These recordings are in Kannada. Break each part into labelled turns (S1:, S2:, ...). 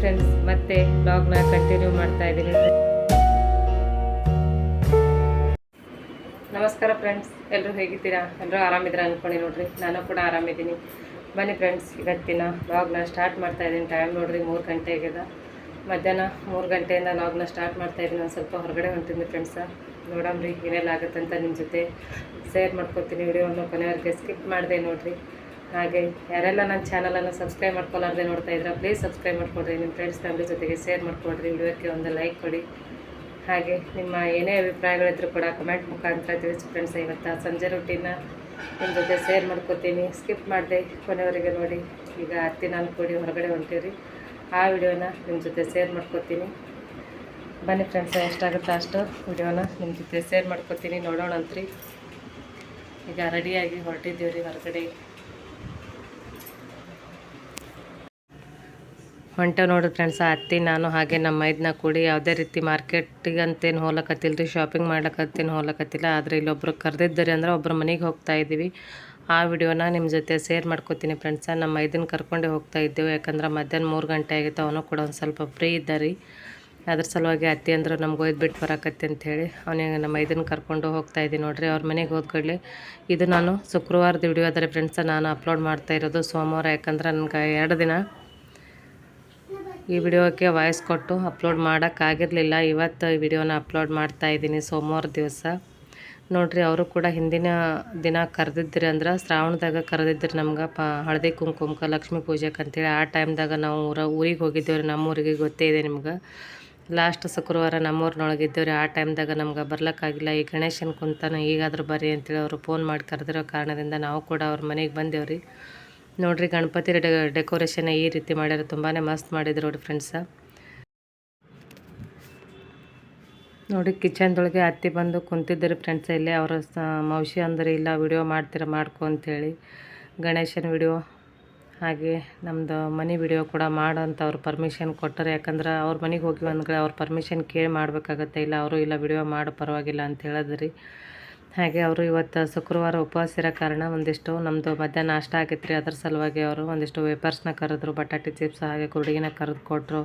S1: ಫ್ರೆಂಡ್ಸ್ ಮತ್ತೆ ಬ್ಲಾಗ್ನ ಕಂಟಿನ್ಯೂ ಮಾಡ್ತಾ ಇದ್ದೀನಿ. ನಮಸ್ಕಾರ ಫ್ರೆಂಡ್ಸ್ ಎಲ್ಲರೂ ಹೇಗಿದ್ದೀರಾ? ಎಲ್ಲರೂ ಆರಾಮಿದ್ದೀರಾ ಅಂದ್ಕೊಂಡು ನೋಡ್ರಿ. ನಾನು ಕೂಡ ಆರಾಮಿದ್ದೀನಿ. ಬನ್ನಿ ಫ್ರೆಂಡ್ಸ್ ಇವತ್ತಿನ ಬ್ಲಾಗ್ನ ಸ್ಟಾರ್ಟ್ ಮಾಡ್ತಾ ಇದ್ದೀನಿ. ಟೈಮ್ ನೋಡ್ರಿ ಮೂರು ಗಂಟೆ ಆಗಿದೆ ಮಧ್ಯಾಹ್ನ ಮೂರು ಗಂಟೆಯಿಂದ ಬ್ಲಾಗ್ನ ಸ್ಟಾರ್ಟ್ ಮಾಡ್ತಾ ಇದ್ದೀನಿ. ಒಂದು ಸ್ವಲ್ಪ ಹೊರಗಡೆ ಹೊಂಟಿದ್ದೆ ಫ್ರೆಂಡ್ಸ ನೋಡಮ್ರಿ ಏನೆಲ್ಲ ಆಗುತ್ತಂತ ನಿಮ್ಮ ಜೊತೆ ಶೇರ್ ಮಾಡ್ಕೊತೀನಿ. ವಿಡಿಯೋವನ್ನು ಕೊನೆವರೆಗೆ ಸ್ಕಿಪ್ ಮಾಡಿದೆ ನೋಡ್ರಿ. ಹಾಗೆ ಯಾರೆಲ್ಲ ನನ್ನ ಚಾನಲನ್ನು ಸಬ್ಸ್ಕ್ರೈಬ್ ಮಾಡ್ಕೊಳ್ಳಾರ್ದೆ ನೋಡ್ತಾ ಇದ್ರೆ ಪ್ಲೀಸ್ ಸಬ್ಸ್ಕ್ರೈಬ್ ಮಾಡ್ಕೊಡ್ರಿ, ನಿಮ್ಮ ಫ್ರೆಂಡ್ಸ್ ಫ್ಯಾಮಿಲಿ ಜೊತೆಗೆ ಶೇರ್ ಮಾಡ್ಕೊಡ್ರಿ, ವಿಡಿಯೋಕ್ಕೆ ಒಂದು ಲೈಕ್ ಕೊಡಿ. ಹಾಗೆ ನಿಮ್ಮ ಏನೇ ಅಭಿಪ್ರಾಯಗಳಿದ್ರು ಕೂಡ ಕಮೆಂಟ್ ಮುಖಾಂತರ ತಿಳಿಸಿ ಫ್ರೆಂಡ್ಸ್ ಇವತ್ತು ಸಂಜೆ ರೊಟ್ಟಿನ ನಿಮ್ಮ ಜೊತೆ ಶೇರ್ ಮಾಡ್ಕೊತೀನಿ. ಸ್ಕಿಪ್ ಮಾಡಿದೆ ಕೊನೆವರೆಗೆ ನೋಡಿ. ಈಗ ಹತ್ತಿ ನಾನು ಕೂಡಿ ಹೊರಗಡೆ ಹೊಂಟೀರಿ ಆ ವಿಡಿಯೋನ ನಿಮ್ಮ ಜೊತೆ ಶೇರ್ ಮಾಡ್ಕೊತೀನಿ. ಬನ್ನಿ ಫ್ರೆಂಡ್ಸ್ ಎಷ್ಟಾಗುತ್ತೆ ಅಷ್ಟು ವಿಡಿಯೋನ ನಿಮ್ಮ ಜೊತೆ ಶೇರ್ ಮಾಡ್ಕೊತೀನಿ. ನೋಡೋಣಂತ್ರಿ. ಈಗ ರೆಡಿಯಾಗಿ ಹೊರಟಿದ್ದೀವಿ ರೀ ಹೊರಗಡೆ. ಹೊಂಟ ನೋಡಿರಿ ಫ್ರೆಂಡ್ಸ್ ಅತ್ತಿ, ನಾನು ಹಾಗೆ ನಮ್ಮ ಮೈದನ್ನ ಕೂಡಿ ಯಾವುದೇ ರೀತಿ ಮಾರ್ಕೆಟಿಗೆ ಅಂತೇನು ಹೋಲಕತ್ತಿಲ್ಲ ರೀ ಶಾಪಿಂಗ್ ಮಾಡ್ಲಕತ್ತೇನು ಹೋಲಕತ್ತಿಲ್ಲ. ಆದರೆ ಇಲ್ಲೊಬ್ರು ಕರೆದಿದ್ದಾರೆ ಅಂದ್ರೆ ಒಬ್ಬರ ಮನೆಗೆ ಹೋಗ್ತಾ ಇದ್ದೀವಿ ಆ ವಿಡಿಯೋನ ನಿಮ್ಮ ಜೊತೆ ಶೇರ್ ಮಾಡ್ಕೋತೀನಿ ಫ್ರೆಂಡ್ಸ ನಮ್ಮ ಮೈದನ್ನ ಕರ್ಕೊಂಡೇ ಹೋಗ್ತಾ ಇದ್ದೇವೆ. ಯಾಕಂದ್ರೆ ಮಧ್ಯಾಹ್ನ ಮೂರು ಗಂಟೆ ಆಗಿತ್ತು, ಅವನು ಕೂಡ ಒಂದು ಸ್ವಲ್ಪ ಫ್ರೀ ಇದ್ದ ರೀ. ಅದ್ರ ಸಲುವಾಗಿ ಅತ್ತಿ ಅಂದ್ರೆ, ನಮ್ಗೆ ಒಯ್ದು ಬಿಟ್ಟು ಬರಕತ್ತೆ ಅಂಥೇಳಿ ಅವನಿಗೆ ನಮ್ಮ ಮೈದನ್ನ ಕರ್ಕೊಂಡು ಹೋಗ್ತಾ ಇದ್ದೀನಿ ನೋಡ್ರಿ. ಅವ್ರ ಮನೆಗೆ ಹೋದ್ಕೊಳ್ಳಿ ಇದು ನಾನು ಶುಕ್ರವಾರದ ವಿಡಿಯೋ ಆದರೆ ಫ್ರೆಂಡ್ಸ ನಾನು ಅಪ್ಲೋಡ್ ಮಾಡ್ತಾ ಇರೋದು ಸೋಮವಾರ. ಯಾಕಂದ್ರೆ ನನಗೆ ಎರಡು ದಿನ ಈ ವಿಡಿಯೋಕ್ಕೆ ವಾಯ್ಸ್ ಕೊಟ್ಟು ಅಪ್ಲೋಡ್ ಮಾಡೋಕ್ಕಾಗಿರಲಿಲ್ಲ ಇವತ್ತು ಈ ವಿಡಿಯೋನ ಅಪ್ಲೋಡ್ ಮಾಡ್ತಾ ಇದ್ದೀನಿ. ಸೋಮವಾರ ದಿವಸ. ನೋಡಿರಿ, ಅವರು ಕೂಡ ಹಿಂದಿನ ದಿನ ಕರೆದಿದ್ದಿರಿ ಅಂದ್ರೆ ಶ್ರಾವಣದಾಗ ಕರೆದಿದ್ದಿರಿ ನಮ್ಗೆ ಪ ಹಳದಿ ಕುಂಕುಮಕ ಲಕ್ಷ್ಮೀ ಪೂಜೆಗೆ ಅಂತೇಳಿ. ಆ ಟೈಮ್ದಾಗ ನಾವು ಊರ, ಊರಿಗೆ ಹೋಗಿದ್ದೇವ್ರಿ. ನಮ್ಮೂರಿಗೆ ಗೊತ್ತೇ ಇದೆ ನಿಮ್ಗೆ. ಲಾಸ್ಟ್ ಶುಕ್ರವಾರ ನಮ್ಮೂರಿನೊಳಗಿದ್ದೇವೆ ರೀ ಆ ಟೈಮ್ದಾಗ ನಮ್ಗೆ ಬರ್ಲಿಕ್ಕಾಗಿಲ್ಲ ಈ ಗಣೇಶನ ಕುಂತಾನ ಈಗಾದರೂ ಬರ್ರಿ ಅಂತೇಳಿ ಅವರು ಫೋನ್ ಮಾಡಿ ಕರೆದಿರೋ ಕಾರಣದಿಂದ ನಾವು ಕೂಡ ಅವ್ರ ಮನೆಗೆ ಬಂದೇವ್ರಿ. ನೋಡ್ರಿ ಗಣಪತಿ ಡೆ ಡೆಕೋರೇಷನ್ ಈ ರೀತಿ ಮಾಡ್ಯಾರ ತುಂಬಾ ಮಸ್ತ್ ಮಾಡಿದ್ರು ನೋಡಿ ಫ್ರೆಂಡ್ಸ ನೋಡಿ ಕಿಚನ್ದೊಳಗೆ ಅತ್ತಿ ಬಂದು ಕುಂತಿದ್ದರು ಫ್ರೆಂಡ್ಸ್ ಇಲ್ಲಿ. ಅವರ ಮೌಸಿ ಅಂದ್ರೆ, ಇಲ್ಲ ವಿಡಿಯೋ ಮಾಡ್ತೀರ, ಮಾಡ್ಕೊ ಅಂತೇಳಿ ಗಣೇಶನ ವಿಡಿಯೋ ಹಾಗೆ ನಮ್ಮದು ಮನೆ ವಿಡಿಯೋ ಕೂಡ ಮಾಡು ಅಂತ ಅವ್ರು ಪರ್ಮಿಷನ್ ಕೊಟ್ಟರೆ. ಯಾಕಂದ್ರೆ ಅವ್ರ ಮನೆಗೆ ಹೋಗಿ ಒಂದು ಕಡೆ ಅವ್ರ ಪರ್ಮಿಷನ್ ಕೇಳಿ ಮಾಡಬೇಕಾಗತ್ತೆ. ಇಲ್ಲ, ಅವರು ಇಲ್ಲ ವಿಡಿಯೋ ಮಾಡು, ಪರವಾಗಿಲ್ಲ ಅಂತ ಹೇಳಿದ್ರಿ. ಹಾಗೆ ಅವರು ಇವತ್ತು ಶುಕ್ರವಾರ ಉಪವಾಸ ಇರೋ ಕಾರಣ ಒಂದಿಷ್ಟು ನಮ್ಮದು ಮಧ್ಯಾಹ್ನ ನಾಷ್ಟ ಆಗಿತ್ತು ರೀ ಅದ್ರ ಸಲುವಾಗಿ ಅವರು ಒಂದಿಷ್ಟು ವೇಪರ್ಸ್ನ ಕರೆದ್ರು, ಬಟಾಟೆ ಚಿಪ್ಸ್ ಹಾಗೆ ಕುರುಡಿಗಿನ ಕರೆದು ಕೊಟ್ಟರು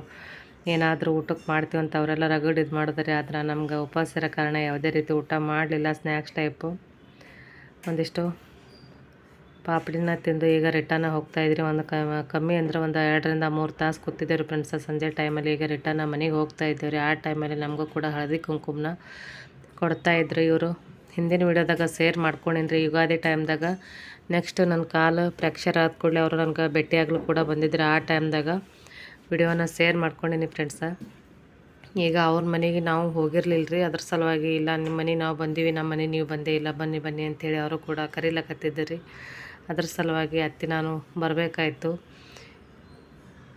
S1: ಏನಾದರೂ ಊಟಕ್ಕೆ ಮಾಡ್ತೀವಿ ಅಂತ ಅವರೆಲ್ಲ ರಗಡ್ ಇದು ಮಾಡಿದ್ರೆ. ಆದ್ರೆ ನಮ್ಗೆ ಉಪವಾಸ ಇರೋ ಕಾರಣ ಯಾವುದೇ ರೀತಿ ಊಟ ಮಾಡಲಿಲ್ಲ ಸ್ನ್ಯಾಕ್ಸ್ ಟೈಪು ಒಂದಿಷ್ಟು ಪಾಪಡಿನ ತಿಂದು ಈಗ ರಿಟರ್ನ್ ಹೋಗ್ತಾ ಇದ್ರಿ. ಒಂದು ಕಮ್ಮಿ ಅಂದರೆ ಒಂದು ಎರಡರಿಂದ ಮೂರು ತಾಸು ಕೂತಿದ್ದೇವೆ ಫ್ರೆಂಡ್ಸ ಸಂಜೆ ಟೈಮಲ್ಲಿ ಈಗ ರಿಟರ್ನ್ ಮನೆಗೆ ಹೋಗ್ತಾ ಇದ್ದೇವೆ ರೀ ಆ ಟೈಮಲ್ಲಿ ನಮಗೂ ಕೂಡ ಹಳದಿ ಕುಂಕುಮನ ಕೊಡ್ತಾ ಇದ್ರು ಇವರು. ಹಿಂದಿನ ವಿಡಿಯೋದಾಗ ಮಾಡ್ಕೊಂಡಿನಿ ರೀ ಯುಗಾದಿ ಟೈಮ್ದಾಗ ನೆಕ್ಸ್ಟ್ ನನ್ನ ಕಾಲು ಫ್ರ್ಯಾಕ್ಚರ್ ಆದ ಕೂಡಲೇ ಅವರು ನನಗೆ ಭೇಟಿಯಾಗಲು ಕೂಡ ಬಂದಿದ್ರು. ಆ ಟೈಮ್ದಾಗ ವಿಡಿಯೋನ ಸೇರ್ ಮಾಡ್ಕೊಂಡಿನಿ ಫ್ರೆಂಡ್ಸ ಈಗ ಅವ್ರ ಮನೆಗೆ ನಾವು ಹೋಗಿರ್ಲಿಲ್ಲ ರೀ ಅದ್ರ ಸಲುವಾಗಿ ಇಲ್ಲ ನಿಮ್ಮ ಮನೆ ನಾವು ಬಂದೀವಿ ನಮ್ಮ ಮನೆ ನೀವು ಬಂದೇ ಇಲ್ಲ, ಬನ್ನಿ ಬನ್ನಿ ಅಂಥೇಳಿ ಅವರು ಕೂಡ ಕರೀಲಕತ್ತಿದ್ದರು ರೀ. ಅದ್ರ ಸಲುವಾಗಿ ಅತ್ತಿ ನಾನು ಬರಬೇಕಾಯ್ತು.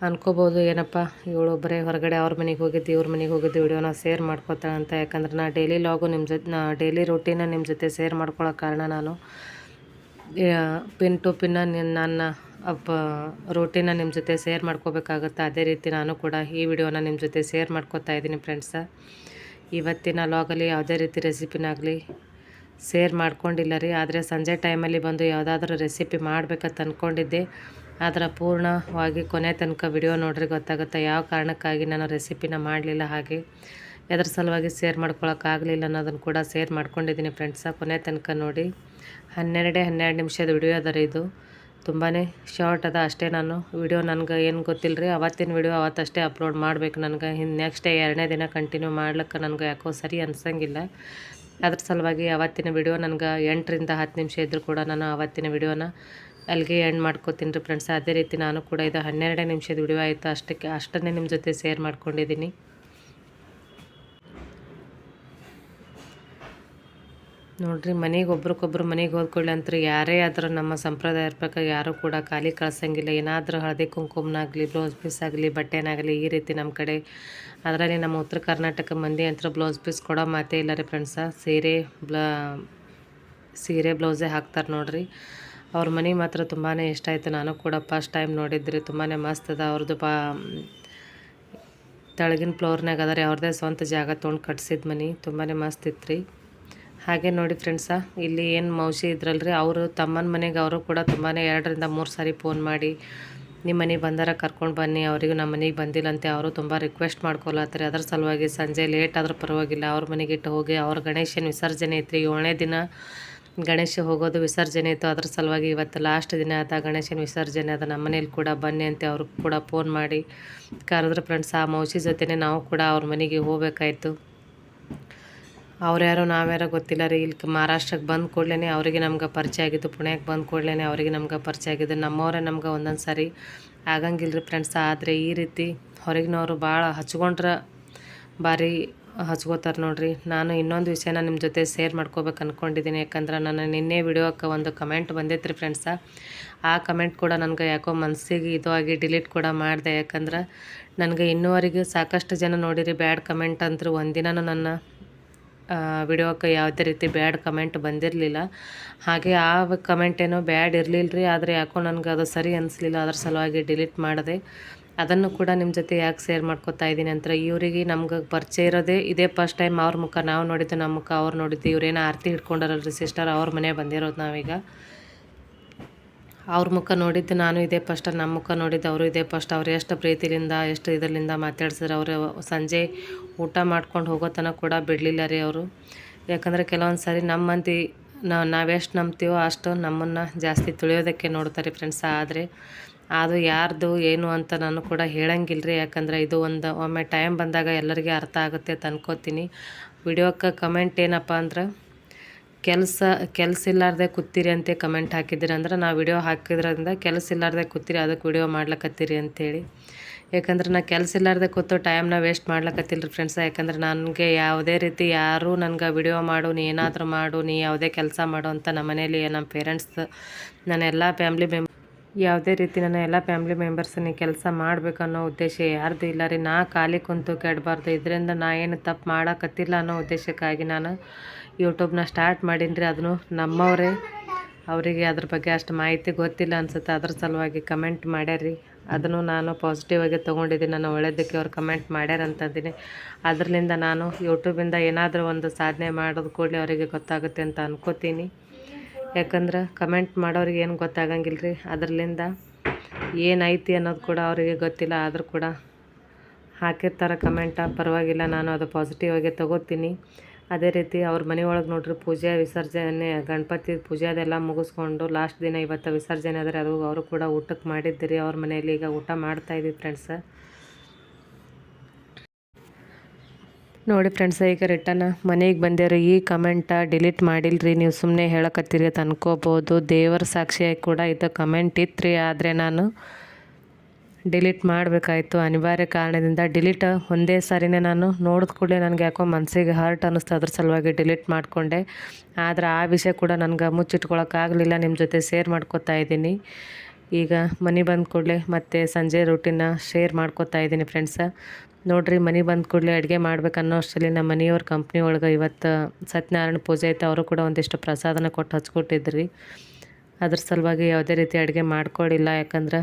S1: ಅನ್ಕೋಬೋದು, ಏನಪ್ಪ, ಇವಳು ಬರೀ ಹೊರಗಡೆ ಅವ್ರ ಮನೆಗೆ ಹೋಗಿದ್ದು, ಇವ್ರ ಮನೆಗೆ ಹೋಗಿದ್ದು ವಿಡಿಯೋನ ಶೇರ್ ಮಾಡ್ಕೋತಾಳೆ ಅಂತ. ಯಾಕಂದ್ರೆ ನಾ ಡೈಲಿ ಲಾಗು ನಿಮ್ಮ ಜೊತೆ ನಾ ಡೈಲಿ ರೊಟೀನ ನಿಮ್ಮ ಜೊತೆ ಶೇರ್ ಮಾಡ್ಕೊಳ್ಳೋ ಕಾರಣ ನಾನು. ಪಿನ್ ಟು ಪಿನ್ನ ನನ್ನ ಅಪ್ಪ ರೋಟಿನ ನಿಮ್ಮ ಜೊತೆ ಶೇರ್ ಮಾಡ್ಕೋಬೇಕಾಗುತ್ತೆ? ಅದೇ ರೀತಿ ನಾನು ಕೂಡ ಈ ವಿಡಿಯೋನ ನಿಮ್ಮ ಜೊತೆ ಶೇರ್ ಮಾಡ್ಕೋತಾ ಇದ್ದೀನಿ ಫ್ರೆಂಡ್ಸ ಇವತ್ತಿನ ಲಾಗಲ್ಲಿ ಯಾವುದೇ ರೀತಿ ರೆಸಿಪಿನಾಗಲಿ ಶೇರ್ ಮಾಡ್ಕೊಂಡಿಲ್ಲ ರೀ. ಆದರೆ ಸಂಜೆ ಟೈಮಲ್ಲಿ ಬಂದು ಯಾವುದಾದ್ರೂ ರೆಸಿಪಿ ಮಾಡ್ಬೇಕಂತ ಅಂದ್ಕೊಂಡಿದ್ದೆ ಆದರೆ ಪೂರ್ಣವಾಗಿ ಕೊನೆ ತನಕ ವಿಡಿಯೋ ನೋಡ್ರಿ, ಗೊತ್ತಾಗುತ್ತೆ ಯಾವ ಕಾರಣಕ್ಕಾಗಿ ನಾನು ರೆಸಿಪಿನ ಮಾಡಲಿಲ್ಲ, ಹಾಗೆ ಎದ್ರ ಸಲುವಾಗಿ ಸೇರ್ ಮಾಡ್ಕೊಳೋಕ್ಕಾಗಲಿಲ್ಲ ಅನ್ನೋದನ್ನು ಕೂಡ ಸೇರ್ ಮಾಡ್ಕೊಂಡಿದ್ದೀನಿ ಫ್ರೆಂಡ್ಸ ಕೊನೆ ತನಕ ನೋಡಿ, ಹನ್ನೆರಡೇ ಹನ್ನೆರಡು ನಿಮಿಷದ ವಿಡಿಯೋ ಅದರ ಇದು. ತುಂಬಾ ಶಾರ್ಟ್ ಅದ ಅಷ್ಟೇ ನಾನು. ವಿಡಿಯೋ ನನಗೆ ಏನು ಗೊತ್ತಿಲ್ಲ ರೀ ಅವತ್ತಿನ ವಿಡಿಯೋ ಅವತ್ತಷ್ಟೇ ಅಪ್ಲೋಡ್ ಮಾಡಬೇಕು ನನಗೆ. ಹಿಂದೆ ನೆಕ್ಸ್ಟ್ ಡೇ ಎರಡನೇ ದಿನ ಕಂಟಿನ್ಯೂ ಮಾಡ್ಲಿಕ್ಕೆ ನನಗೆ ಯಾಕೋ ಸರಿ ಅನ್ಸಂಗಿಲ್ಲ. ಅದ್ರ ಸಲುವಾಗಿ ಅವತ್ತಿನ ವಿಡಿಯೋ ನನಗೆ ಎಂಟರಿಂದ ಹತ್ತು ನಿಮಿಷ ಇದ್ದರೂ ಕೂಡ ನಾನು ಅವತ್ತಿನ ವಿಡಿಯೋನ ಅಲ್ಲಿಗೆ ಎಂಡ್ ಮಾಡ್ಕೋತೀನಿ ರೀ ಫ್ರೆಂಡ್ಸ್ ಅದೇ ರೀತಿ ನಾನು ಕೂಡ ಇದು ಹನ್ನೆರಡೇ ನಿಮಿಷದ ವಿಡಿಯೋ ಆಯಿತು. ಅಷ್ಟಕ್ಕೆ ಅಷ್ಟನ್ನೇ ನಿಮ್ಮ ಜೊತೆ ಶೇರ್ ಮಾಡ್ಕೊಂಡಿದ್ದೀನಿ. ನೋಡ್ರಿ, ಮನೆಗೆ ಒಬ್ರಿಗೊಬ್ರು ಮನೆಗೆ ಹೋದ್ಕೊಳ್ಳಿ ಅಂತ ಯಾರೇ ಆದರೂ ನಮ್ಮ ಸಂಪ್ರದಾಯ ಪ್ರಕಾರ ಯಾರೂ ಕೂಡ ಖಾಲಿ ಕಳ್ಸಂಗಿಲ್ಲ. ಏನಾದರೂ ಹಳದಿ ಕುಂಕುಮನಾಗಲಿ ಬ್ಲೌಸ್ ಪೀಸ್ ಆಗಲಿ, ಬಟ್ಟೆನಾಗಲಿ, ಈ ರೀತಿ ನಮ್ಮ ಕಡೆ. ಅದರಲ್ಲಿ ನಮ್ಮ ಉತ್ತರ ಕರ್ನಾಟಕ ಮಂದಿ ಅಂತ ಬ್ಲೌಸ್ ಪೀಸ್ ಕೊಡೋ ಮಾತೇ ಇಲ್ಲ ರೀ ಫ್ರೆಂಡ್ಸ ಸೀರೆ ಬ್ಲ ಸೀರೆ ಬ್ಲೌಸೇ ಹಾಕ್ತಾರೆ ನೋಡ್ರಿ. ಅವ್ರ ಮನೆ ಮಾತ್ರ ತುಂಬಾ ಇಷ್ಟ ಆಯಿತು. ನಾನು ಕೂಡ ಫಸ್ಟ್ ಟೈಮ್ ನೋಡಿದ್ರಿ. ತುಂಬಾ ಮಸ್ತ್ ಅದ. ಅವ್ರದ್ದು ಪಾ, ತೆಳಗಿನ ಫ್ಲೋರ್ನಾಗ ಅದ ಅವ್ರದ್ದೇ ಸ್ವಂತ ಜಾಗ ತೊಗೊಂಡು ಕಟ್ಸಿದ ಮನೆ. ತುಂಬಾ ಮಸ್ತ್ ಇತ್ತು ರೀ ಹಾಗೆ ನೋಡಿ ಫ್ರೆಂಡ್ಸ ಇಲ್ಲಿ ಏನು ಮೌಸಿ ಇದ್ರಲ್ರಿ? ಅವರು ತಮ್ಮನ ಮನೆಗೆ ಅವರು ಕೂಡ ತುಂಬಾ ಎರಡರಿಂದ ಮೂರು ಸಾರಿ ಫೋನ್ ಮಾಡಿ ನಿಮ್ಮ ಮನೆಗೆ ಬಂದಾರ ಕರ್ಕೊಂಡು ಬನ್ನಿ. ಅವರಿಗೂ ನಮ್ಮ ಮನೆಗೆ ಬಂದಿಲ್ಲಂತೆ. ಅವರು ತುಂಬ ರಿಕ್ವೆಸ್ಟ್ ಮಾಡ್ಕೊಳತ್ತಾರೆ ಅದರ ಸಲುವಾಗಿ ಸಂಜೆ ಲೇಟ್ ಆದರೂ ಪರವಾಗಿಲ್ಲ. ಅವ್ರ ಮನೆಗೆ ಇಟ್ಟು ಹೋಗಿ, ಅವ್ರ ಗಣೇಶನ ವಿಸರ್ಜನೆ ಐತ್ರಿ ಏಳನೇ ದಿನ ಗಣೇಶ ಹೋಗೋದು ವಿಸರ್ಜನೆ ಇತ್ತು, ಅದ್ರ ಸಲುವಾಗಿ ಇವತ್ತು ಲಾಸ್ಟ್ ದಿನ ಆದ ಗಣೇಶನ ವಿಸರ್ಜನೆ ಅದ ನಮ್ಮ ಮನೇಲಿ ಕೂಡ ಬನ್ನಿ ಅಂತ ಅವ್ರಿಗೆ ಕೂಡ ಫೋನ್ ಮಾಡಿ ಕರೆದ್ರೆ ಫ್ರೆಂಡ್ಸ್ ಆ ಮೌಸಿ ಜೊತೆನೇ ನಾವು ಕೂಡ ಅವ್ರ ಮನೆಗೆ ಹೋಗ್ಬೇಕಾಯ್ತು. ಅವ್ರ್ಯಾರೋ ನಾವ್ಯಾರೋ ಗೊತ್ತಿಲ್ಲ ರೀ, ಇಲ್ಲಿ ಮಹಾರಾಷ್ಟ್ರಕ್ಕೆ ಬಂದ ಕೂಡಲೇ ಅವರಿಗೆ ನಮ್ಗೆ ಪರಿಚಯ ಆಗಿದ್ದು ಪುಣ್ಯಕ್ಕೆ ಬಂದ ಕೂಡಲೇ ಅವರಿಗೆ ನಮ್ಗೆ ಪರಿಚಯ ಆಗಿದ್ದು, ನಮ್ಮವರೇ ನಮ್ಗೆ ಒಂದೊಂದು ಸಾರಿ ಆಗಂಗಿಲ್ಲ ರೀ ಫ್ರೆಂಡ್ಸ್ ಆದರೆ ಈ ರೀತಿ ಹೊರಗಿನವರು ಭಾಳ ಹಚ್ಕೊಂಡ್ರೆ ಭಾರಿ ಹಚ್ಕೋತಾರೆ ನೋಡ್ರಿ. ನಾನು ಇನ್ನೊಂದು ವಿಷಯನ ನಿಮ್ಮ ಜೊತೆ ಶೇರ್ ಮಾಡ್ಕೋಬೇಕು ಅಂದ್ಕೊಂಡಿದ್ದೀನಿ ಯಾಕಂದ್ರೆ ನಾನು ನಿನ್ನೆ ವಿಡಿಯೋಕ್ಕೆ ಒಂದು ಕಮೆಂಟ್ ಬಂದೈತ್ರಿ ಫ್ರೆಂಡ್ಸ ಆ ಕಮೆಂಟ್ ಕೂಡ ನನಗೆ ಯಾಕೋ ಮನಸ್ಸಿಗೆ ಇದು ಆಗಿ ಡಿಲೀಟ್ ಕೂಡ ಮಾಡಿದೆ. ಯಾಕಂದ್ರೆ ನನಗೆ ಇನ್ನೂವರೆಗೆ ಸಾಕಷ್ಟು ಜನ ನೋಡಿರಿ ಬ್ಯಾಡ್ ಕಮೆಂಟ್ ಅಂತೂ ಒಂದಿನೂ ನನ್ನ ವಿಡಿಯೋಕ್ಕೆ ಯಾವುದೇ ರೀತಿ ಬ್ಯಾಡ್ ಕಮೆಂಟ್ ಬಂದಿರಲಿಲ್ಲ. ಹಾಗೆ ಆ ಕಮೆಂಟ್ ಏನೋ ಬ್ಯಾಡ್ ಇರಲಿಲ್ಲ ರೀ ಆದರೆ ಯಾಕೋ ನನಗೆ ಅದು ಸರಿ ಅನಿಸ್ಲಿಲ್ಲ. ಅದ್ರ ಸಲುವಾಗಿ ಡಿಲೀಟ್ ಮಾಡಿದೆ. ಅದನ್ನು ಕೂಡ ನಿಮ್ಮ ಜೊತೆ ಯಾಕೆ ಶೇರ್ ಮಾಡ್ಕೊತಾ ಇದ್ದೀನಿ ಅಂತ ಇವರಿಗೆ ನಮ್ಗೆ ಪರಿಚಯ ಇರೋದೇ ಇದೇ ಫಸ್ಟ್ ಟೈಮ್ ಅವ್ರ ಮುಖ, ನಾವು ನೋಡಿದ್ದು ನಮ್ಮ ಮುಖ, ಅವ್ರು ನೋಡಿದ್ದು ಇವ್ರೇನೋ ಆರತಿ ಹಿಡ್ಕೊಂಡಾರಲ್ರಿ ಸಿಸ್ಟರ್ ಅವ್ರ ಮನೆ ಬಂದಿರೋದು ನಾವೀಗ. ಅವ್ರ ಮುಖ ನೋಡಿದ್ದು ನಾನು ಇದೇ ಫಸ್ಟ್ ನಮ್ಮ ಮುಖ ನೋಡಿದ್ದು ಅವರು ಇದೇ ಫಸ್ಟ್ ಅವ್ರು ಎಷ್ಟು ಪ್ರೀತಿಲಿಂದ, ಎಷ್ಟು ಇದರಿಂದ ಮಾತಾಡ್ಸಿದ್ರು, ಅವರು ಸಂಜೆ ಊಟ ಮಾಡ್ಕೊಂಡು ಹೋಗೋ ತನಕ ಕೂಡ ಬಿಡಲಿಲ್ಲ ರೀ ಅವರು. ಯಾಕಂದರೆ ಕೆಲವೊಂದು ಸಾರಿ ನಮ್ಮ ಮಂದಿ ನಾವು ನಾವೆಷ್ಟು ನಂಬ್ತೀವೋ ಅಷ್ಟು ನಮ್ಮನ್ನು ಜಾಸ್ತಿ ತುಳಿಯೋದಕ್ಕೆ ನೋಡ್ತಾರೆ ಫ್ರೆಂಡ್ಸ್ ಆದರೆ ಅದು ಯಾರ್ದು ಏನು ಅಂತ ನಾನು ಕೂಡ ಹೇಳಂಗಿಲ್ಲ ರೀ ಯಾಕಂದ್ರೆ ಇದು ಒಂದು ಒಮ್ಮೆ ಟೈಮ್ ಬಂದಾಗ ಎಲ್ಲರಿಗೆ ಅರ್ಥ ಆಗುತ್ತೆ ಅಂತ ಅನ್ಕೋತೀನಿ. ವಿಡಿಯೋಕ್ಕೆ ಕಮೆಂಟ್ ಏನಪ್ಪ ಅಂದ್ರೆ, ಕೆಲಸ ಕೆಲಸ ಇಲ್ಲಾರ್ದೆ ಕೂತೀರಿ ಅಂತ ಕಮೆಂಟ್ ಹಾಕಿದ್ದೀರಿ. ಅಂದ್ರೆ ನಾವು ವಿಡಿಯೋ ಹಾಕಿದ್ರಿಂದ ಕೆಲಸ ಇಲ್ಲಾರ್ದೆ ಕೂತೀರಿ ಅದಕ್ಕೆ ವಿಡಿಯೋ ಮಾಡ್ಲಕತ್ತೀರಿ ಅಂತೇಳಿ. ಯಾಕಂದ್ರೆ ನಾ ಕೆಲಸ ಇಲ್ಲಾರ್ದೆ ಕೂತು ಟೈಮ್ನ ವೇಸ್ಟ್ ಮಾಡ್ಲಕತ್ತಿಲ್ಲ ರೀ ಫ್ರೆಂಡ್ಸ ಯಾಕಂದ್ರೆ ನನಗೆ ಯಾವುದೇ ರೀತಿ ಯಾರೂ ನನಗೆ ವಿಡಿಯೋ ಮಾಡು, ನೀ ಏನಾದರೂ ಮಾಡು, ನೀ ಯಾವುದೇ ಕೆಲಸ ಮಾಡು ಅಂತ ನಮ್ಮ ಮನೇಲಿ ನಮ್ಮ ಪೇರೆಂಟ್ಸ್ ನನ್ನ ಎಲ್ಲ ಫ್ಯಾಮ್ಲಿ ಮೆಂಬರ್ ಯಾವುದೇ ರೀತಿ ನನ್ನ ಎಲ್ಲ ಫ್ಯಾಮ್ಲಿ ಮೆಂಬರ್ಸ್ ನೀ ಕೆಲಸ ಮಾಡಬೇಕು ಅನ್ನೋ ಉದ್ದೇಶ ಯಾರ್ದು ಇಲ್ಲ ರೀ. ನಾ ಖಾಲಿ ಕುಂತು ಕೆಡಬಾರ್ದು. ಇದರಿಂದ ನಾ ಏನು ತಪ್ಪು ಮಾಡೋಕತ್ತಿಲ್ಲ ಅನ್ನೋ ಉದ್ದೇಶಕ್ಕಾಗಿ ನಾನು ಯೂಟ್ಯೂಬ್ನ ಸ್ಟಾರ್ಟ್ ಮಾಡೀನಿ ರೀ ಅದನ್ನು ನಮ್ಮವರೇ ಅವರಿಗೆ ಅದ್ರ ಬಗ್ಗೆ ಅಷ್ಟು ಮಾಹಿತಿ ಗೊತ್ತಿಲ್ಲ ಅನ್ಸುತ್ತೆ. ಅದ್ರ ಸಲುವಾಗಿ ಕಮೆಂಟ್ ಮಾಡ್ಯಾರ್ರಿ. ಅದನ್ನು ನಾನು ಪಾಸಿಟಿವ್ ಆಗಿ ತೊಗೊಂಡಿದ್ದೀನಿ. ನಾನು ಒಳ್ಳೆಯದಕ್ಕೆ ಅವ್ರು ಕಮೆಂಟ್ ಮಾಡ್ಯಾರ ಅಂತಂದಿನಿ ಅದರಿಂದ ನಾನು ಯೂಟ್ಯೂಬಿಂದ ಏನಾದರೂ ಒಂದು ಸಾಧನೆ ಮಾಡೋದು ಕೂಡಲೇ ಅವರಿಗೆ ಗೊತ್ತಾಗುತ್ತೆ ಅಂತ ಅನ್ಕೋತೀನಿ. ಯಾಕಂದ್ರೆ ಕಮೆಂಟ್ ಮಾಡೋರಿಗೆ ಏನು ಗೊತ್ತಾಗಂಗಿಲ್ಲ ರೀ ಅದರಿಂದ ಏನೈತಿ ಅನ್ನೋದು ಕೂಡ ಅವರಿಗೆ ಗೊತ್ತಿಲ್ಲ. ಆದರೂ ಕೂಡ ಹಾಕಿರ್ತಾರೆ ಕಮೆಂಟ ಪರವಾಗಿಲ್ಲ. ನಾನು ಅದು ಪಾಸಿಟಿವ್ ಆಗಿ ತೊಗೋತೀನಿ. ಅದೇ ರೀತಿ ಅವ್ರ ಮನೆಯೊಳಗೆ ನೋಡ್ರಿ ಪೂಜೆ, ವಿಸರ್ಜನೆ, ಗಣಪತಿ ಪೂಜೆ ಅದೆಲ್ಲ ಮುಗಿಸ್ಕೊಂಡು ಲಾಸ್ಟ್ ದಿನ ಇವತ್ತು ವಿಸರ್ಜನೆ ಆದರೆ ಅದು ಅವರು ಕೂಡ ಊಟಕ್ಕೆ ಮಾಡಿದ್ದೀರಿ, ಅವ್ರ ಮನೆಯಲ್ಲಿ ಈಗ ಊಟ ಮಾಡ್ತಾ ಇದ್ದೀವಿ ಫ್ರೆಂಡ್ಸ ನೋಡಿ ಫ್ರೆಂಡ್ಸ ಈಗ ರಿಟರ್ನ್ ಮನೆಗೆ ಬಂದಿರೋ ಈ ಕಮೆಂಟ ಡಿಲೀಟ್ ಮಾಡಿಲ್ರಿ, ನೀವು ಸುಮ್ಮನೆ ಹೇಳಕತ್ತೀರಿ ಅಂತ ಅನ್ಕೋಬೋದು. ದೇವರ ಸಾಕ್ಷಿಯಾಗಿ ಕೂಡ ಇದು ಕಮೆಂಟ್ ಇತ್ತು ಆದರೆ ನಾನು. ಡಿಲೀಟ್ ಮಾಡಬೇಕಾಯಿತು. ಅನಿವಾರ್ಯ ಕಾರಣದಿಂದ ಡಿಲೀಟ್ ಒಂದೇ ಸಾರಿನೇ ನಾನು ನೋಡಿದ ಕೂಡಲೇ ನನಗೆ ಯಾಕೋ ಮನಸ್ಸಿಗೆ ಹರ್ಟ್ ಅನ್ನಿಸ್ತು. ಅದ್ರ ಸಲುವಾಗಿ ಡಿಲೀಟ್ ಮಾಡಿಕೊಂಡೆ. ಆದರೆ ಆ ವಿಷಯ ಕೂಡ ನನಗೆ ಮುಚ್ಚಿಟ್ಕೊಳಕ್ಕಾಗಲಿಲ್ಲ. ನಿಮ್ಮ ಜೊತೆ ಶೇರ್ ಮಾಡ್ಕೋತಾ ಇದ್ದೀನಿ. ಈಗ ಮನೆ ಬಂದ ಕೂಡಲೇ ಮತ್ತು ಸಂಜೆ ರೂಟಿನ ಶೇರ್ ಮಾಡ್ಕೋತಾ ಇದ್ದೀನಿ ಫ್ರೆಂಡ್ಸ ನೋಡಿರಿ, ಮನೆ ಬಂದ ಕೂಡಲೇ ಅಡುಗೆ ಮಾಡ್ಬೇಕು ಅನ್ನೋ ಅಷ್ಟರಲ್ಲಿ ನಮ್ಮ ಮನೆಯವ್ರ ಕಂಪ್ನಿ ಒಳಗೆ ಇವತ್ತು ಸತ್ಯನಾರಾಯಣ ಪೂಜೆ ಐತೆ. ಅವರು ಕೂಡ ಒಂದಿಷ್ಟು ಪ್ರಸಾದನ ಕೊಟ್ಟು ಹಚ್ಕೊಟ್ಟಿದ್ರಿ. ಅದ್ರ ಸಲುವಾಗಿ ಯಾವುದೇ ರೀತಿ ಅಡುಗೆ ಮಾಡ್ಕೊಳಿಲ್ಲ. ಯಾಕಂದ್ರೆ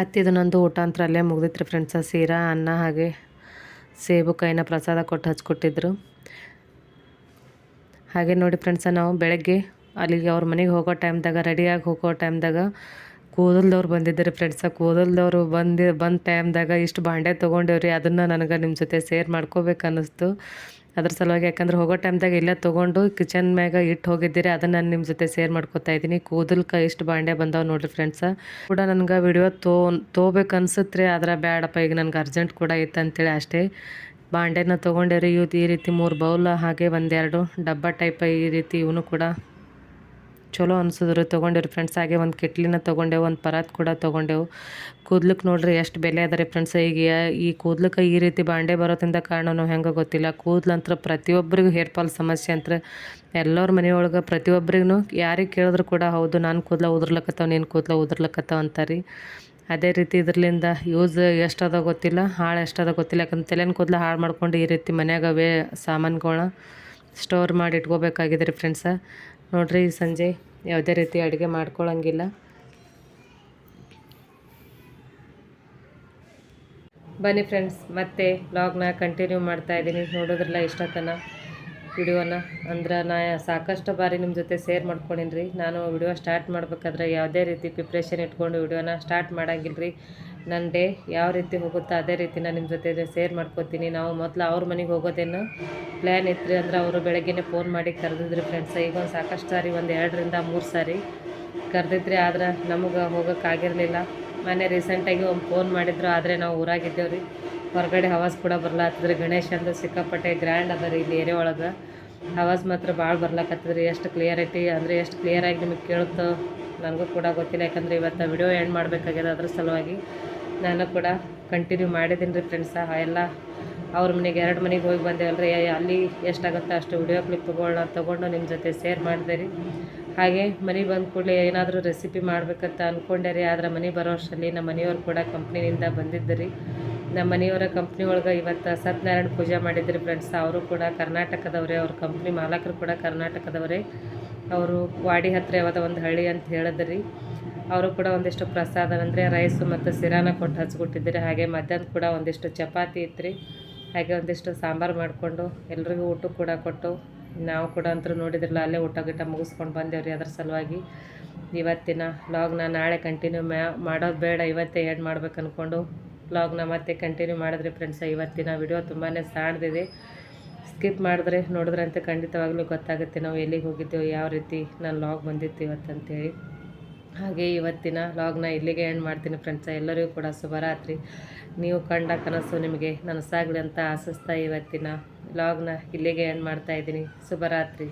S1: ಅತ್ತಿದು ನಂದು ಊಟ ಅಂತ ಅಲ್ಲೇ ಮುಗ್ದಿತ್ತು ಫ್ರೆಂಡ್ಸ ಸೀರಾ, ಅನ್ನ ಹಾಗೆ ಸೇಬು, ಕೈನ ಪ್ರಸಾದ ಕೊಟ್ಟು ಹಚ್ಕೊಟ್ಟಿದ್ರು. ಹಾಗೆ ನೋಡಿ ಫ್ರೆಂಡ್ಸ ನಾವು ಬೆಳಗ್ಗೆ ಅಲ್ಲಿಗೆ ಅವ್ರ ಮನೆಗೆ ಹೋಗೋ ಟೈಮ್ದಾಗ ರೆಡಿಯಾಗಿ ಹೋಗೋ ಟೈಮ್ದಾಗ ಕೂದಲ್ದವ್ರು ಬಂದಿದ್ದಾರೆ ಫ್ರೆಂಡ್ಸ ಕೂದಲ್ದವರು ಬಂದು ಬಂದ ಟೈಮ್ದಾಗ ಇಷ್ಟು ಬಾಂಡೆ ತೊಗೊಂಡೇವ್ರಿ, ಅದನ್ನು ನನಗೆ ನಿಮ್ಮ ಜೊತೆ ಸೇರ್ ಮಾಡ್ಕೋಬೇಕು ಅನ್ನಿಸ್ತು ಅದ್ರ ಸಲುವಾಗಿ ಯಾಕಂದ್ರೆ ಹೋಗೋ ಟೈಮ್ದಾಗ ಇಲ್ಲೇ ತೊಗೊಂಡು ಕಿಚನ್ ಮ್ಯಾಗ ಇಟ್ಟು ಹೋಗಿದ್ದೀರಿ, ಅದನ್ನು ನಾನು ನಿಮ್ಮ ಜೊತೆ ಶೇರ್ ಮಾಡ್ಕೊತಾ ಇದ್ದೀನಿ. ಕೂದಲ್ಕ ಇಷ್ಟು ಬಾಂಡೆ ಬಂದಾವೆ ನೋಡಿರಿ ಫ್ರೆಂಡ್ಸ ಕೂಡ ನನಗೆ ವಿಡಿಯೋ ತೋ ತೋಬೇಕು ಅನ್ಸುತ್ತೆ ಆದ್ರೆ ಬೇಡಪ್ಪ ಈಗ ನನಗೆ ಅರ್ಜೆಂಟ್ ಕೂಡ ಇತ್ತು ಅಂತೇಳಿ ಅಷ್ಟೇ. ಬಾಂಡೆನ ತೊಗೊಂಡೇರಿ, ಇವ್ದು ಈ ರೀತಿ ಮೂರು ಬೌಲ್ ಹಾಗೆ ಒಂದೆರಡು ಡಬ್ಬ ಟೈಪ್ ಈ ರೀತಿ ಇವನು ಕೂಡ ಚಲೋ ಅನ್ಸಿದ್ರು. ತೊಗೊಂಡಿರಿ ಫ್ರೆಂಡ್ಸ್ ಹಾಗೆ ಒಂದು ಕೆಟ್ಲಿನ ತೊಗೊಂಡೆವು, ಒಂದು ಪರಾತ್ ಕೂಡ ತೊಗೊಂಡೆವು. ಕೂದ್ಲಕ್ಕೆ ನೋಡ್ರಿ ಎಷ್ಟು ಬೆಲೆ ಅದ ರೀ ಫ್ರೆಂಡ್ಸ್ ಈಗ. ಈ ಕೂದ್ಲಕ್ಕೆ ಈ ರೀತಿ ಬಾಂಡೆ ಬರೋದ್ರಿಂದ ಕಾರಣನೂ ಹೆಂಗೆ ಗೊತ್ತಿಲ್ಲ. ಕೂದ್ಲಂತ್ರ ಪ್ರತಿಯೊಬ್ಬರಿಗೂ ಹೇರ್ ಫಾಲ್ ಸಮಸ್ಯೆ ಅಂತ ಎಲ್ಲರ ಮನೆಯೊಳಗೆ ಪ್ರತಿಯೊಬ್ಬರಿಗೂ ಯಾರಿಗೆ ಕೇಳಿದ್ರು ಕೂಡ ಹೌದು, ನಾನು ಕೂದಲ ಉದುರ್ಲಕ್ಕತ್ತಾವ ನೀನು ಕೂದಲ ಉದುರ್ಲಕ್ಕತ್ತಾವ ಅಂತಾರೆ. ಅದೇ ರೀತಿ ಇದರಿಂದ ಯೂಸ್ ಎಷ್ಟದ ಗೊತ್ತಿಲ್ಲ, ಹಾಳು ಎಷ್ಟದ ಗೊತ್ತಿಲ್ಲ. ಯಾಕಂದ್ರೆ ತಲೆನ ಕೂದಲ ಹಾಳು ಮಾಡ್ಕೊಂಡು ಈ ರೀತಿ ಮನ್ಯಾಗ ಅವೇ ಸಾಮಾನುಗಳನ್ನ ಸ್ಟೋರ್ ಮಾಡಿ ಇಟ್ಕೋಬೇಕಾಗಿದೆ ರೀ ಫ್ರೆಂಡ್ಸ ನೋಡ್ರಿ ಸಂಜೆ ಯಾವುದೇ ರೀತಿ ಅಡುಗೆ ಮಾಡ್ಕೊಳ್ಳಂಗಿಲ್ಲ ಬನ್ನಿ ಫ್ರೆಂಡ್ಸ್ ಮತ್ತೆ ಬ್ಲಾಗ್ನ ಕಂಟಿನ್ಯೂ ಮಾಡ್ತಾ ಇದ್ದೀನಿ. ನೋಡೋದ್ರಲ್ಲ ಇಷ್ಟತನ. ವಿಡಿಯೋನ ಅಂದ್ರೆ ನಾ ಸಾಕಷ್ಟು ಬಾರಿ ನಿಮ್ಮ ಜೊತೆ ಶೇರ್ ಮಾಡ್ಕೊಂಡಿನಿ ರೀ ನಾನು ವಿಡಿಯೋ ಸ್ಟಾರ್ಟ್ ಮಾಡ್ಬೇಕಾದ್ರೆ ಯಾವುದೇ ರೀತಿ ಪ್ರಿಪ್ರೇಷನ್ ಇಟ್ಕೊಂಡು ವಿಡಿಯೋನ ಸ್ಟಾರ್ಟ್ ಮಾಡಂಗಿಲ್ಲ ರೀ ನನ್ನ ಡೇ ಯಾವ ರೀತಿ ಹೋಗುತ್ತೋ ಅದೇ ರೀತಿ ನಾನು ನಿಮ್ಮ ಜೊತೆ ಶೇರ್ ಮಾಡ್ಕೋತೀನಿ. ನಾವು ಮೊದಲು ಅವ್ರ ಮನೆಗೆ ಹೋಗೋದೇನು ಪ್ಲ್ಯಾನ್ ಇತ್ತು ರೀ ಅಂದ್ರೆ ಅವರು ಬೆಳಗ್ಗೆನೇ ಫೋನ್ ಮಾಡಿ ಕರೆದಿದ್ರಿ ಫ್ರೆಂಡ್ಸ್ ಈಗ ಒಂದು ಸಾಕಷ್ಟು ಸಾರಿ ಒಂದು ಎರಡರಿಂದ ಮೂರು ಸಾರಿ ಕರೆದಿದ್ರಿ ಆದ್ರೆ ನಮಗೆ ಹೋಗೋಕ್ಕಾಗಿರಲಿಲ್ಲ ಮೊನ್ನೆ ರೀಸೆಂಟಾಗಿ ಒಂದು ಫೋನ್ ಮಾಡಿದ್ರು, ಆದರೆ ನಾವು ಊರಾಗಿದ್ದೇವೆ ರೀ ಹೊರಗಡೆ ಹವಾಸ್ ಕೂಡ ಬರ್ಲಾತದ್ರಿ. ಗಣೇಶ ಅಂದ್ರೆ ಸಿಕ್ಕಾಪಟ್ಟೆ ಗ್ರ್ಯಾಂಡ್ ಅದ ರೀ ಇಲ್ಲಿ ಏರಿಯಾ ಒಳಗೆ. ಹವಾಸ್ ಮಾತ್ರ ಭಾಳ ಬರ್ಲಾಕತ್ತದ್ರಿ. ಎಷ್ಟು ಕ್ಲಿಯರಿಟಿ ಅಂದರೆ ಎಷ್ಟು ಕ್ಲಿಯರಾಗಿ ನಿಮಗೆ ಕೇಳುತ್ತೋ. ನನಗೂ ಕೂಡ ಗೊತ್ತಿಲ್ಲ. ಯಾಕಂದರೆ ಇವತ್ತು ವಿಡಿಯೋ ಎಂಡ್ ಮಾಡಬೇಕಾಗ್ಯದ ಅದ್ರ ಸಲುವಾಗಿ. ನಾನು ಕೂಡ ಕಂಟಿನ್ಯೂ ಮಾಡಿದ್ದೀನಿ ರೀ ಫ್ರೆಂಡ್ಸ ಎಲ್ಲ ಅವ್ರ ಮನೆಗೆ ಎರಡು ಮನೆಗೆ ಹೋಗಿ ಬಂದೇವಲ್ಲ ರೀ ಅಲ್ಲಿ ಎಷ್ಟಾಗುತ್ತೋ ಅಷ್ಟು ವಿಡಿಯೋ ಕ್ಲಿಪ್ ತೊಗೊಳ್ಳೋಣ ತೊಗೊಂಡು ನಿಮ್ಮ ಜೊತೆ ಶೇರ್ ಮಾಡಿದೆ ರೀ. ಹಾಗೆ ಮನೆಗೆ ಬಂದ ಕೂಡಲೇ ಏನಾದರೂ ರೆಸಿಪಿ ಮಾಡಬೇಕಂತ ಅಂದ್ಕೊಂಡೆ ರೀ. ಆದ್ರೆ ಮನೆ ಬರೋ ಅಷ್ಟರಲ್ಲಿ ನಮ್ಮ ಮನೆಯವ್ರು ಕೂಡ ಕಂಪ್ನಿನಿಂದ ಬಂದಿದ್ದು ರೀ. ನಮ್ಮ ಮನೆಯವರ ಕಂಪ್ನಿ ಒಳಗೆ ಇವತ್ತು ಸತ್ಯನಾರಾಯಣ ಪೂಜೆ ಮಾಡಿದ್ರಿ ಫ್ರೆಂಡ್ಸ್ ಅವರು ಕೂಡ ಕರ್ನಾಟಕದವರೇ, ಅವ್ರ ಕಂಪ್ನಿ ಮಾಲಕರು ಕೂಡ ಕರ್ನಾಟಕದವರೇ. ಅವರು ವಾಡಿ ಹತ್ತಿರ ಯಾವ್ದೋ ಒಂದು ಹಳ್ಳಿ ಅಂತ ಹೇಳಿದ್ರಿ. ಅವರು ಕೂಡ ಒಂದಿಷ್ಟು ಪ್ರಸಾದ ಅಂದರೆ ರೈಸು ಮತ್ತು ಸಿರಾನ ಕೊಟ್ಟು ಹಚ್ಕೊಟ್ಟಿದ್ದೀರಿ ಹಾಗೆ ಮಧ್ಯಾಹ್ನ ಕೂಡ ಒಂದಿಷ್ಟು ಚಪಾತಿ ಇತ್ತು ಹಾಗೆ ಒಂದಿಷ್ಟು ಸಾಂಬಾರು ಮಾಡಿಕೊಂಡು ಎಲ್ರಿಗೂ ಊಟ ಕೂಡ ಕೊಟ್ಟು ನಾವು ಕೂಡ ಅಂತೂ ನೋಡಿದ್ರಲ್ಲ, ಅಲ್ಲೇ ಊಟ ಗಿಟ ಮುಗಿಸ್ಕೊಂಡು ಬಂದೇವ್ರಿ ಅದರ ಸಲುವಾಗಿ. ಇವತ್ತಿನ ಲಾಗ್ನ ನಾಳೆ ಕಂಟಿನ್ಯೂ ಮ್ಯಾ ಮಾಡೋದು ಬೇಡ, ಇವತ್ತೇ ಏನು ಮಾಡ್ಬೇಕು ಅಂದ್ಕೊಂಡು ವ್ಲಾಗ್ನ ಮತ್ತೆ ಕಂಟಿನ್ಯೂ ಮಾಡಿದ್ರೆ ಫ್ರೆಂಡ್ಸ್ ಇವತ್ತಿನ ವಿಡಿಯೋ ತುಂಬಾ ಸಾಣ್ದಿದೆ. ಸ್ಕಿಪ್ ಮಾಡಿದ್ರೆ ನೋಡಿದ್ರೆ ಅಂತ ಖಂಡಿತವಾಗ್ಲೂ ಗೊತ್ತಾಗುತ್ತೆ ನಾವು ಎಲ್ಲಿಗೆ ಹೋಗಿದ್ದೇವೆ, ಯಾವ ರೀತಿ ನಾನು ಲಾಗ್ ಬಂದಿತ್ತು ಇವತ್ತಂತೇಳಿ. ಹಾಗೆ ಇವತ್ತಿನ ಲಾಗ್ನ ಇಲ್ಲಿಗೆ ಎಂಡ್ ಮಾಡ್ತೀನಿ ಫ್ರೆಂಡ್ಸ ಎಲ್ಲರಿಗೂ ಕೂಡ ಶುಭರಾತ್ರಿ. ನೀವು ಕಂಡ ಕನಸು ನಿಮಗೆ ನನಸಾಗಲಿ ಅಂತ ಆಶಿಸ್ತಾ ಇವತ್ತಿನ ಲಾಗ್ನ ಇಲ್ಲಿಗೆ ಎಂಡ್ ಮಾಡ್ತಾಯಿದ್ದೀನಿ ಶುಭರಾತ್ರಿ.